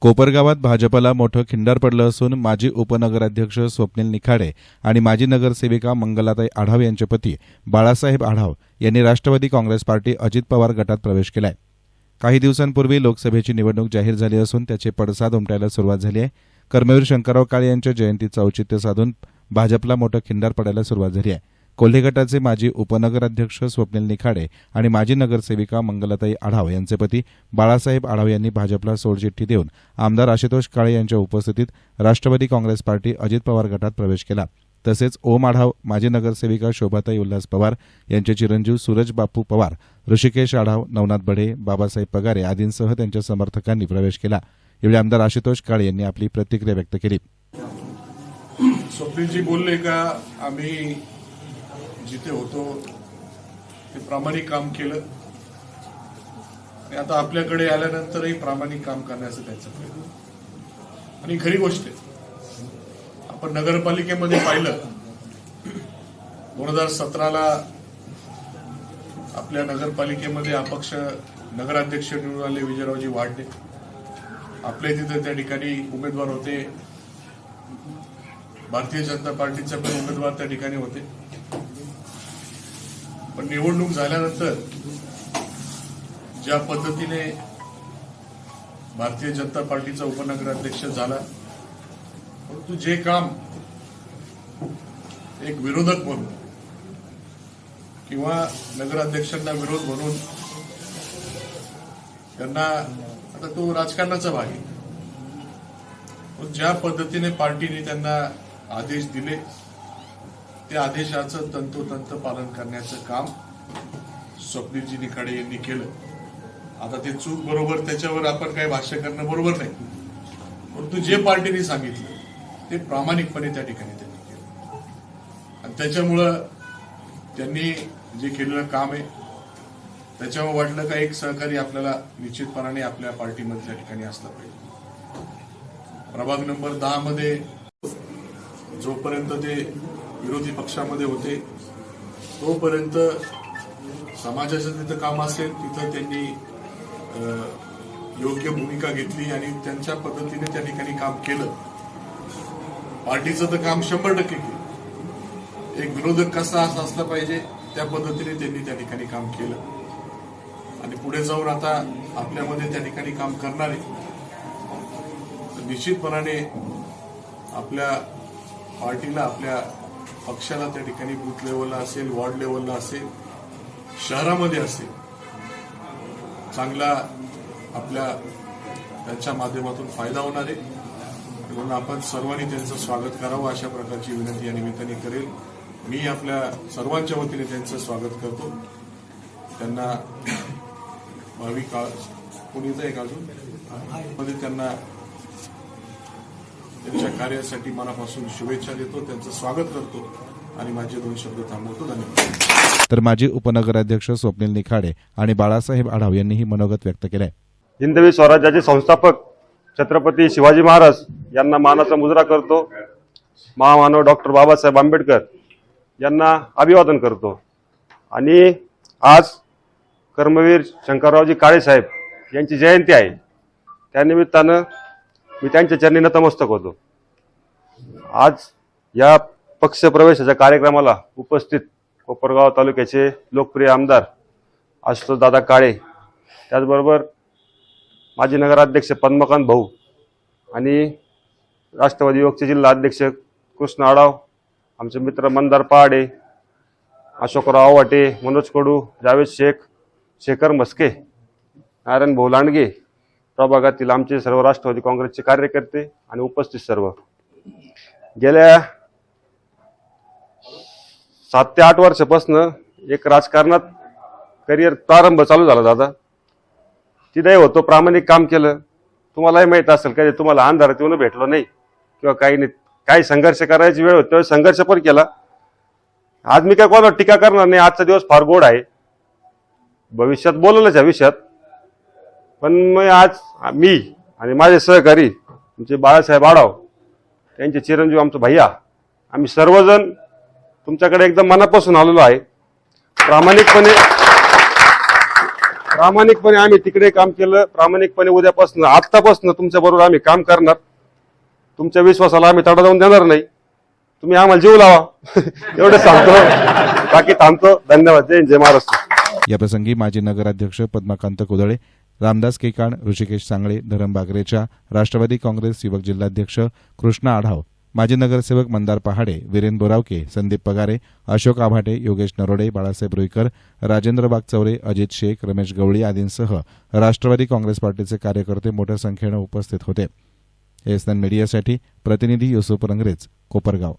कोपरगावात भाजपला मोठं खिंडार पडलं असून माजी उपनगराध्यक्ष स्वप्नील निखाडे आणि माजी नगरसेविका मंगलाताई आढाव यांचे पती बाळासाहेब आढाव यांनी राष्ट्रवादी काँग्रेस पार्टी अजित पवार गटात प्रवेश केलाय. काही दिवसांपूर्वी लोकसभेची निवडणूक जाहीर झाली असून त्याचे पडसाद उमटायला सुरुवात झाली आहे. कर्मवीर शंकरराव काळे यांच्या जयंतीचं औचित्य साधून भाजपला मोठं खिंडार पडायला सुरुवात झाली आहे. कोल्हे गटाचे माजी उपनगराध्यक्ष स्वप्नील निखाडे आणि माजी नगरसेविका मंगलताई आढाव यांचे पती बाळासाहेब आढाव यांनी भाजपला सोडचिठ्ठी देऊन आमदार आशुतोष काळे यांच्या उपस्थितीत राष्ट्रवादी काँग्रेस पार्टी अजित पवार गटात प्रवेश केला. तसेच ओम आढाव माजी नगरसेविका शोभाताई उल्हास पवार यांचे चिरंजीव सूरज बापू पवार ऋषिकेश आढाव नवनाथ बढे बाबासाहेब पगारे आदींसह त्यांच्या समर्थकांनी प्रवेश केला. यावेळी आमदार आशुतोष काळे यांनी आपली प्रतिक्रिया व्यक्त केली. स्वप्नीलजी बोलले का आम्ही जिथे होतो ते प्रामाणिक काम केलं. आणि आता आपल्याकडे आल्यानंतरही प्रामाणिक काम करण्याचं त्यांचं प्रयत्न. आणि खरी गोष्ट आहे आपण नगरपालिकेमध्ये पाहिलं दोन हजार सतराला आपल्या नगरपालिकेमध्ये अपक्ष नगराध्यक्ष निवडून आले विजयरावजी वाढले आपले तिथे त्या ठिकाणी उमेदवार होते. भारतीय जनता पार्टीचे पण उमेदवार त्या ठिकाणी होते. पण निवडणूक झाल्यानंतर ज्या पद्धतीने भारतीय जनता पार्टीचा उपनगराध्यक्ष झाला परंतु जे काम एक विरोधक म्हणून किंवा नगराध्यक्षांना विरोध म्हणून त्यांना आता तो राजकारणाचा भाग आहे. पण ज्या पद्धतीने पार्टीने त्यांना आदेश दिले त्या आदेशाचं तंतोतंत पालन करण्याचं काम स्वप्नीलजी निखाडे यांनी केलं. आता ते चूक बरोबर त्याच्यावर आपण काही भाष्य करणं बरोबर नाही. परंतु जे पार्टीने सांगितलं ते प्रामाणिकपणे त्या ठिकाणी त्यांनी केलं. आणि त्याच्यामुळं त्यांनी जे केलेलं काम आहे त्याच्यामुळे वाटलं का एक सहकारी आपल्याला निश्चितपणाने आपल्या पार्टीमध्ये त्या ठिकाणी असला पाहिजे. प्रभाग नंबर दहा मध्ये जोपर्यंत ते विरोधी पक्षामध्ये होते. तोपर्यंत समाजाचं तिथं काम असेल तिथं त्यांनी योग्य भूमिका घेतली आणि त्यांच्या पद्धतीने त्या ठिकाणी काम केलं. पार्टीचं तर काम शंभर टक्के केलं. एक विरोधक कसा असा असला पाहिजे त्या पद्धतीने त्यांनी त्या ठिकाणी काम केलं. आणि पुढे जाऊन आता आपल्यामध्ये त्या ठिकाणी काम करणारे तर निश्चितपणाने आपल्या पार्टीला आपल्या पक्षाला त्या ठिकाणी बूथ लेवलला असेल वॉर्ड लेवलला असेल शहरामध्ये असेल चांगला आपल्या त्यांच्या माध्यमातून फायदा होणार आहे. म्हणून आपण सर्वांनी त्यांचं स्वागत करावं अशा प्रकारची विनंती या निमित्ताने करेल. मी आपल्या सर्वांच्या वतीने त्यांचं स्वागत करतो. त्यांना भावी काळ कोणीच एक अजून? मध्ये त्यांना त्यांच्या कार्यासाठी मनापासून शुभेच्छा देतो त्यांचं स्वागत करतो आणि माझे दोन शब्द थांबवतो. धन्यवाद. तर माजी उपनगराध्यक्ष स्वप्नील निखाडे आणि बाळासाहेब आढाव यांनीही मनोगत व्यक्त केलंय. हिंदवी स्वराज्याचे संस्थापक छत्रपती शिवाजी महाराज यांना मानाचा मुजरा करतो. महामानव डॉक्टर बाबासाहेब आंबेडकर यांना अभिवादन करतो. आणि आज कर्मवीर शंकररावजी काळेसाहेब यांची जयंती आहे. त्यानिमित्तानं मी त्यांच्या चरणी नतमस्तक होतो. आज या पक्षप्रवेशाच्या कार्यक्रमाला उपस्थित कोपरगाव तालुक्याचे लोकप्रिय आमदार आशुतोष दादा काळे त्याचबरोबर माजी नगराध्यक्ष पद्मकांत भाऊ आणि राष्ट्रवादी युवकचे जिल्हा अध्यक्ष कृष्ण आडाव आमचे मित्र मंदार पहाडे अशोकराव वाटे मनोज कडू जावेद शेख शेखर मस्के नारायण भाऊ लांडगे प्रभागातील आमचे सर्व राष्ट्रवादी काँग्रेसचे कार्यकर्ते आणि उपस्थित सर्व. गेल्या सात ते आठ वर्षापासनं एक राजकारणात करिअर प्रारंभ चालू झाला दादा. तिथे होतो प्रामाणिक काम केलं. तुम्हालाही माहीत असेल कधी तुम्हाला अंधारात येऊन भेटलो नाही किंवा काही नाही. काही संघर्ष करायची वेळ होती संघर्ष पण केला. आज मी काय कोणावर टीका करणार नाही आजचा दिवस फार गोड आहे. भविष्यात बोललंच या विषयात पण मग आज मी आणि माझे सहकारी तुमचे बाळासाहेब आढाव त्यांचे चिरंजीव आमचं भैया आम्ही सर्वजण तुमच्याकडे एकदम मनापासून आलेलो आहे. प्रामाणिकपणे प्रामाणिकपणे आम्ही तिकडे काम केलं. प्रामाणिकपणे उद्यापासून आत्तापासून तुमच्या बरोबर आम्ही काम करणार. तुमच्या विश्वासाला आम्ही तडा जाऊन देणार नाही. तुम्ही आम्हाला जीव लावा. एवढं सांगतो. बाकी थांबतो. धन्यवाद. जय जय महाराष्ट्र. याप्रसंगी माजी नगराध्यक्ष पद्माकांत कुदळे रामदास केकाण ऋषिकेश सांगळे धरम बागरेच्या राष्ट्रवादी काँग्रेस युवक जिल्हाध्यक्ष कृष्णा आढाव. माजी नगरसेवक मंदार पहाडे वीरेन बोरावके संदीप पगारे अशोक आभाटे योगेश नरोडे बाळासाहेब रुईकर राजेंद्र बागचौरे अजित शेख रमेश गवळी आदींसह राष्ट्रवादी काँग्रेस पार्टीचे कार्यकर्ते मोठ्या संख्येनं उपस्थित होते. एसएन मीडियासाठी प्रतिनिधी युसुफ रंगरेज कोपरगाव.